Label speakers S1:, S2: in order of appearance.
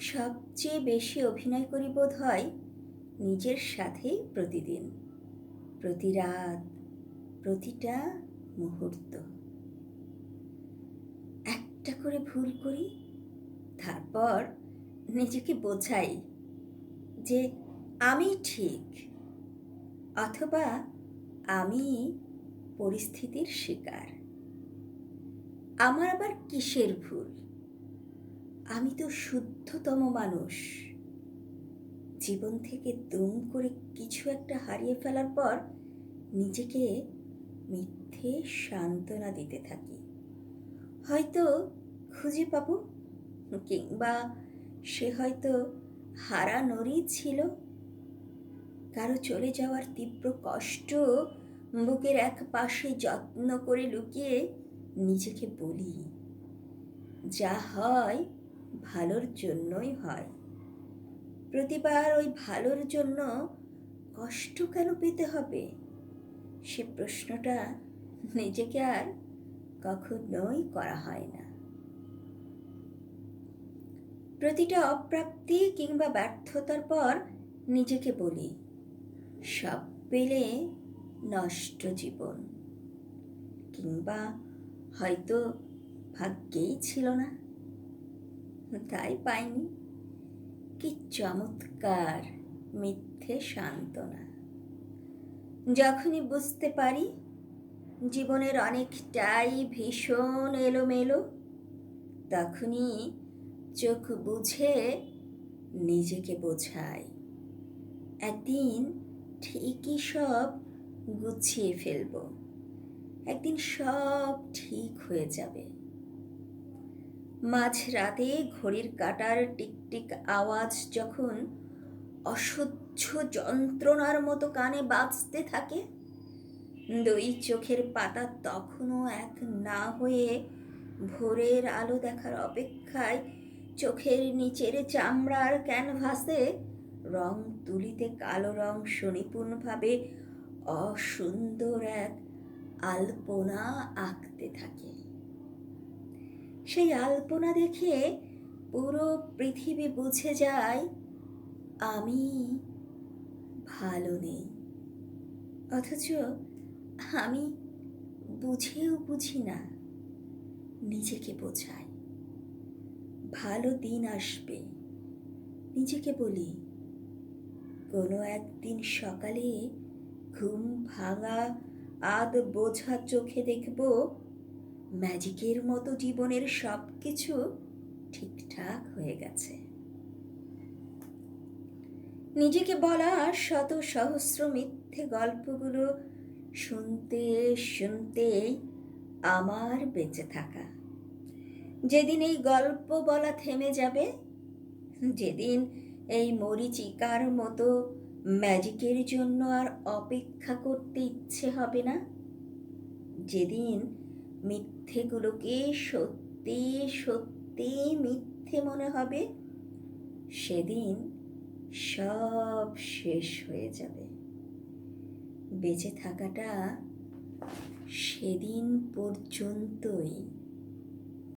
S1: সবচেয়ে বেশি অভিনয় করি বোধ হয় নিজের সাথেই প্রতিদিন। প্রতি রাত, প্রতিটা মুহূর্ত। একটা করে ভুল করি, তারপর নিজেকে বোঝাই যে আমি ঠিক অথবা আমি পরিস্থিতির শিকার। আমার আবার কিসের ভুল? আমি তো শুদ্ধতম মানুষ। জীবন থেকে দুম করে কিছু একটা হারিয়ে ফেলার পর নিজেকে মিথ্যে সান্ত্বনা দিতে থাকি। হয়তো খুঁজে পাবো, কিংবা সে হয়তো হারা হারানোরই ছিল। কারও চলে যাওয়ার তীব্র কষ্ট বুকের এক পাশে যত্ন করে লুকিয়ে নিজেকে বলি, যা হয় ভালোর জন্যই হয়। প্রতিবার ওই ভালোর জন্য কষ্ট কেন পেতে হবে? সে প্রশ্নটা নিজেকে আর কখনোই করা হয় না। প্রতিটা অপ্রাপ্তি কিংবা ব্যর্থতার পর নিজেকে বলি, সব পেলে নষ্ট জীবন। কিংবা হয়তো ভাগ্যেই ছিল না। তাই পাইনি। কি চমৎকার মিথ্যে সান্ত্বনা। যখনই বুঝতে পারি, জীবনের অনেকটাই ভীষণ এলোমেলো, তখনই চোখ বুঝে নিজেকে বোঝাই। একদিন ঠিকই সব গুছিয়ে ফেলব। একদিন সব ঠিক হয়ে যাবে। মাঝরাতে ঘড়ির কাটার টিকটিক আওয়াজ যখন অসহ্য যন্ত্রণার মতো কানে বাজতে থাকে, দুই চোখের পাতা তখনও এক না হয়ে ভোরের আলো দেখার অপেক্ষায় চোখের নিচের চামড়ার ক্যানভাসে রং তুলিতে কালো রং সুনিপুণভাবে অসুন্দর এক আলপনা আঁকতে থাকে। সেই আলপনা দেখে পুরো পৃথিবী বুঝে যায়, আমি ভালো নেই। অথচ আমি বুঝেও বুঝি না, নিজেকে বোঝাই ভালো দিন আসবে, নিজেকে বলি, কোনো একদিন সকালে ঘুম ভাঙা আদ বোঝা চোখে দেখব ম্যাজিকের মতো জীবনের সব কিছু ঠিকঠাক হয়ে গেছে। নিজেকে বলা শত সহস্র মিথ্যে গল্পগুলো শুনতে শুনতেই আমার বেঁচে থাকা। যেদিন এই গল্প বলা থেমে যাবে, যেদিন এই মরিচিকার মতো ম্যাজিকের জন্য আর অপেক্ষা করতে ইচ্ছে হবে না, যেদিন মিথ্যেগুলোকে সত্যি সত্যি মিথ্যে মনে হবে, সেদিন সব শেষ হয়ে যাবে। বেঁচে থাকাটা সেদিন পর্যন্তই।